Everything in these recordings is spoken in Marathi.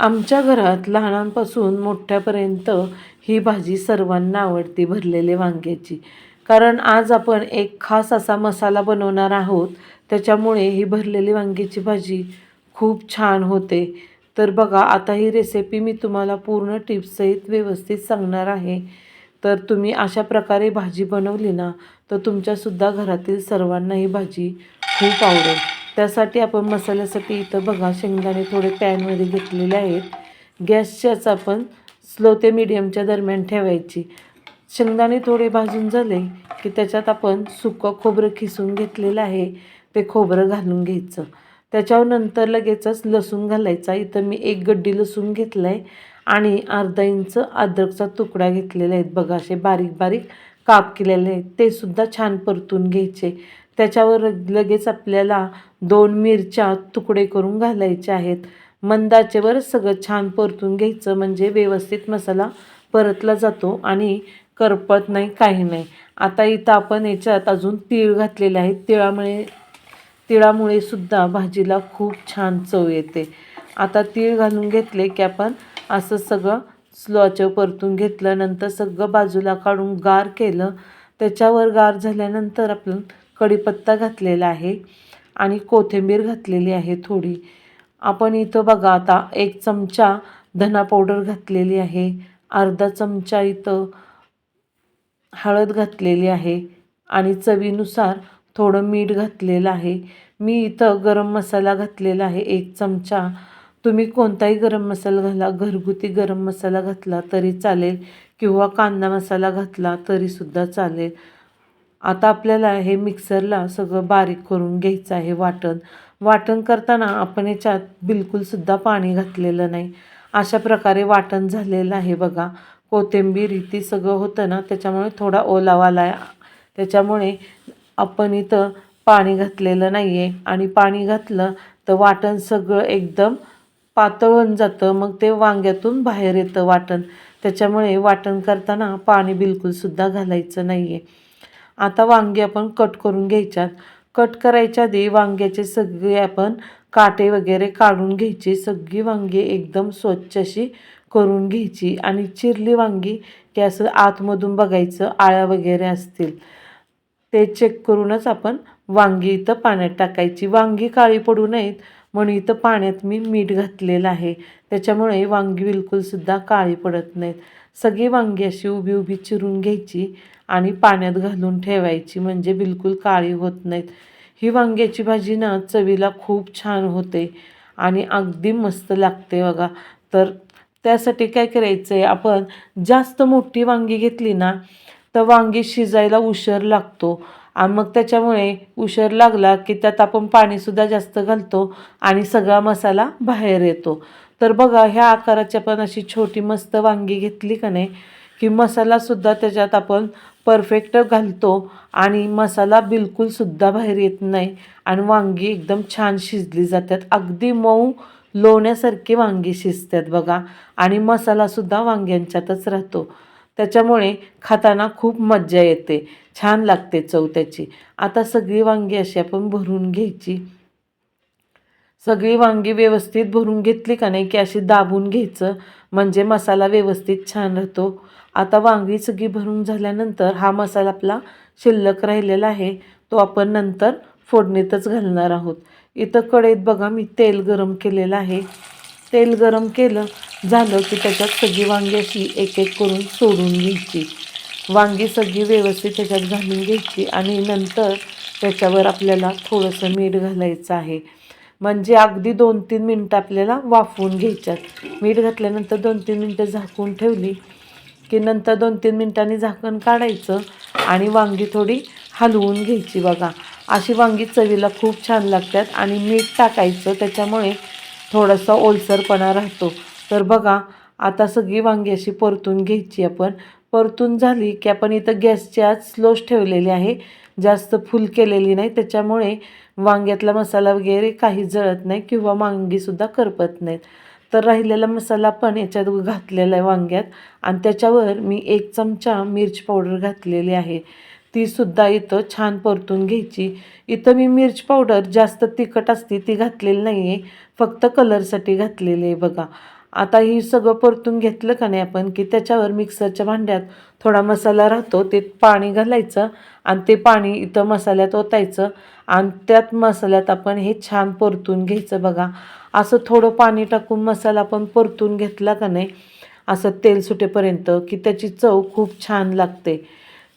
आमच्या घरात लहानांपासून मोठ्यापर्यंत ही भाजी सर्वांना आवडते भरलेले वांग्याची. कारण आज आपण एक खास असा मसाला बनवणार आहोत त्याच्यामुळे ही भरलेली वांग्याची भाजी खूप छान होते. तर बघा आता ही रेसिपी मी तुम्हाला पूर्ण टिप्ससहित व्यवस्थित सांगणार आहे. तर तुम्ही अशा प्रकारे भाजी बनवली ना तर तुमच्यासुद्धा घरातील सर्वांना ही भाजी खूप आवडेल. त्यासाठी आपण मसाल्यासाठी इथं बघा शेंगदाणे थोडे पॅनमध्ये घेतलेले आहेत. गॅसच्याच आपण स्लो ते मिडियमच्या दरम्यान ठेवायची. शेंगदाणे थोडे भाजून झाले की त्याच्यात आपण सुकं खोबरं खिसून घेतलेलं आहे. ते खोबरं घालून घ्यायचं. त्याच्यावर नंतर लगेचच लसूण घालायचा. इथं मी एक गड्डी लसूण घेतलं आहे आणि अर्धा इंच अद्रकचा तुकडा घेतलेला आहे. बघा असे बारीक बारीक काप केलेले आहेत. ते सुद्धा छान परतून घ्यायचे. त्याच्यावर लगेच आपल्याला दोन मिरच्या तुकडे करून घालायचे आहेत. मंदाचेवर सगळं छान परतून घ्यायचं म्हणजे व्यवस्थित मसाला परतला जातो आणि करपत नाही काही नाही. आता इथं आपण याच्यात अजून तीळ घातलेले आहेत तिळामुळे तिळामुळे सुद्धा भाजीला खूप छान चव येते. आता तीळ घालून घेतले की आपण असं सगळं स्लॉचं परतून घेतलं नंतर सगळं बाजूला काढून गार केलं. त्याच्यावर गार झाल्यानंतर आपण कढीपत्ता घातलेला आहे आणि कोथिंबीर घातलेली आहे थोडी. आपण इथं बघा आता एक चमचा धना पावडर घातलेली आहे. अर्धा चमचा इथं हळद घातलेली आहे आणि चवीनुसार थोडं मीठ घातलेलं आहे. मी इथं गरम मसाला घातलेला आहे एक चमचा. तुम्ही कोणताही गरम मसाला घाला घरगुती गरम मसाला घातला तरी चालेल किंवा कांदा मसाला घातला तरीसुद्धा चालेल. आता आपल्याला हे मिक्सरला सगळं बारीक करून घ्यायचं आहे वाटण. वाटण करताना आपण याच्यात बिलकुलसुद्धा पाणी घातलेलं नाही. अशा प्रकारे वाटण झालेलं आहे बघा. कोथिंबीर ती सगळं होतं ना त्याच्यामुळे थोडा ओलावाला आहे त्याच्यामुळे आपण इथं पाणी घातलेलं नाही आहे आणि पाणी घातलं तर वाटण सगळं एकदम पातळून जातं. मग ते वांग्यातून बाहेर येतं वाटण. त्याच्यामुळे वाटण करताना पाणी बिलकुलसुद्धा घालायचं नाही आहे आता वांगे आपण कट करून घ्यायच्यात. कट करायच्या आधी वांग्याचे सगळे आपण काटे वगैरे काढून घ्यायचे. सगळी वांगी एकदम स्वच्छ अशी करून घ्यायची. आणि चिरली वांगी की असं आतमधून बघायचं आळ्या वगैरे असतील ते चेक करूनच आपण वांगी इथं पाण्यात टाकायची. वांगी काळी पडू नयेत म्हणून इथं पाण्यात मी मीठ घातलेलं आहे. त्याच्यामुळे वांगी बिलकुलसुद्धा काळी पडत नाहीत. सगळी वांगी अशी उभी उभी चिरून घ्यायची. आणि पाण्यात घालून ठेवायची म्हणजे बिलकुल काळी होत नाहीत. ही वांग्याची भाजी ना चवीला खूप छान होते आणि अगदी मस्त लागते बघा. तर त्यासाठी काय करायचं आहे आपण जास्त मोठी वांगी घेतली ना तर वांगी शिजायला उशीर लागतो. आणि मग त्याच्यामुळे उशीर लागला की त्यात आपण पाणीसुद्धा जास्त घालतो आणि सगळा मसाला बाहेर येतो. तर बघा ह्या आकाराच्या पण अशी छोटी मस्त वांगी घेतली का नाही की मसालासुद्धा त्याच्यात आपण परफेक्ट घालतो आणि मसाला बिलकुलसुद्धा बाहेर येत नाही. आणि वांगी एकदम छान शिजली जातात. अगदी मऊ लोण्यासारखी वांगी शिजतात बघा. आणि मसालासुद्धा वांग्यांच्यातच राहतो. त्याच्यामुळे खाताना खूप मज्जा येते. छान लागते चव त्याची. आता सगळी वांगी अशी आपण भरून घ्यायची. सगळी वांगी व्यवस्थित भरून घेतली का नाही की अशी दाबून घ्यायचं? म्हणजे मसाला व्यवस्थित छान राहतो. आता वांगी सगळी भरून झाल्यानंतर हा मसाला आपला शिल्लक राहिलेला आहे. तो आपण नंतर फोडणीतच घालणार आहोत. इथं कढईत बघा मी तेल गरम केलेलं आहे. तेल गरम केलं झालं की त्याच्यात सगळी वांगी अशी एक एक करून सोडून घ्यायची. वांगी सगळी व्यवस्थित त्याच्यात घालून घ्यायची आणि नंतर त्याच्यावर आपल्याला थोडंसं मीठ घालायचं आहे. म्हणजे अगदी दोन तीन मिनटं आपल्याला वाफवून घ्यायच्यात. मीठ घातल्यानंतर दोन तीन मिनटं झाकून ठेवली की नंतर दोन तीन मिनटांनी झाकण काढायचं आणि वांगी थोडी हलवून घ्यायची बघा. अशी वांगी चवीला खूप छान लागतात आणि मीठ टाकायचं त्याच्यामुळे थोडासा ओलसरपणा राहतो. तर बघा आता सगळी वांगी अशी परतून घ्यायची आपण. परतून झाली की आपण इथं गॅसची आज स्लोच ठेवलेली आहे. जास्त फुल केलेली नाही त्याच्यामुळे वांग्यातला मसाला वगैरे काही जळत नाही किंवा वांगीसुद्धा करपत नाहीत. तर राहिलेला मसाला पण याच्यात घातलेला आहे वांग्यात आणि त्याच्यावर मी एक चमचा मिरची पावडर घातलेली आहे. तीसुद्धा इथं छान परतून घ्यायची. इथं मी मिरच पावडर जास्त तिखट असते ती घातलेली नाही आहे फक्त कलरसाठी घातलेली आहे बघा. आता ही सगळं परतून घेतलं का नाही आपण की त्याच्यावर मिक्सरच्या भांड्यात थोडा मसाला राहतो ते पाणी घालायचं आणि ते पाणी इथं मसाल्यात ओतायचं आणि त्यात मसाल्यात आपण हे छान परतून घ्यायचं बघा. असं थोडं पाणी टाकून मसाला आपण परतून घेतला का नाही असं तेल सुटेपर्यंत की त्याची चव खूप छान लागते.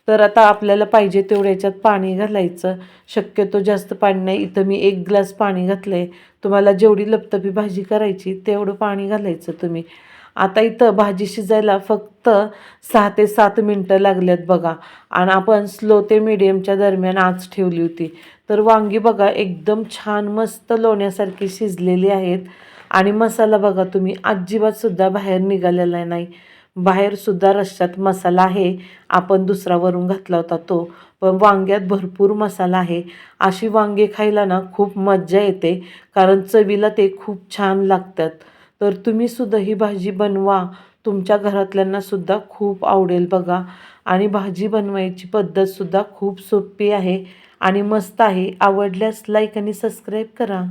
तर आता आपल्याला पाहिजे तेवढ्या याच्यात पाणी घालायचं. शक्यतो जास्त पाणी नाही. इथं मी एक ग्लास पाणी घातलं आहे तुम्हाला जेवढी लपतपी भाजी करायची तेवढं पाणी घालायचं तुम्ही. आता इथं भाजी शिजायला फक्त सहा ते सात मिनटं लागल्यात बघा. आणि आपण स्लो ते मिडियमच्या दरम्यान आच ठेवली होती. तर वांगी बघा एकदम छान मस्त लोण्यासारखी शिजलेली आहेत. आणि मसाला बघा तुम्ही अजिबातसुद्धा बाहेर निघालेला नाही. बाहेरसुद्धा रश्श्यात मसाला आहे. आपण दुसरा वरून घातला होता तो. पण वांग्यात भरपूर मसाला आहे. अशी वांगे खायला ना खूप मज्जा येते. कारण चवीला ते खूप छान लागतात. तर तुम्हीसुद्धा ही भाजी बनवा. तुमच्या घरातल्यांनासुद्धा खूप आवडेल बघा. आणि भाजी बनवायची पद्धतसुद्धा खूप सोपी आहे. आणि मस्त आहे. आवडल्यास लाईक आणि सबस्क्राईब करा.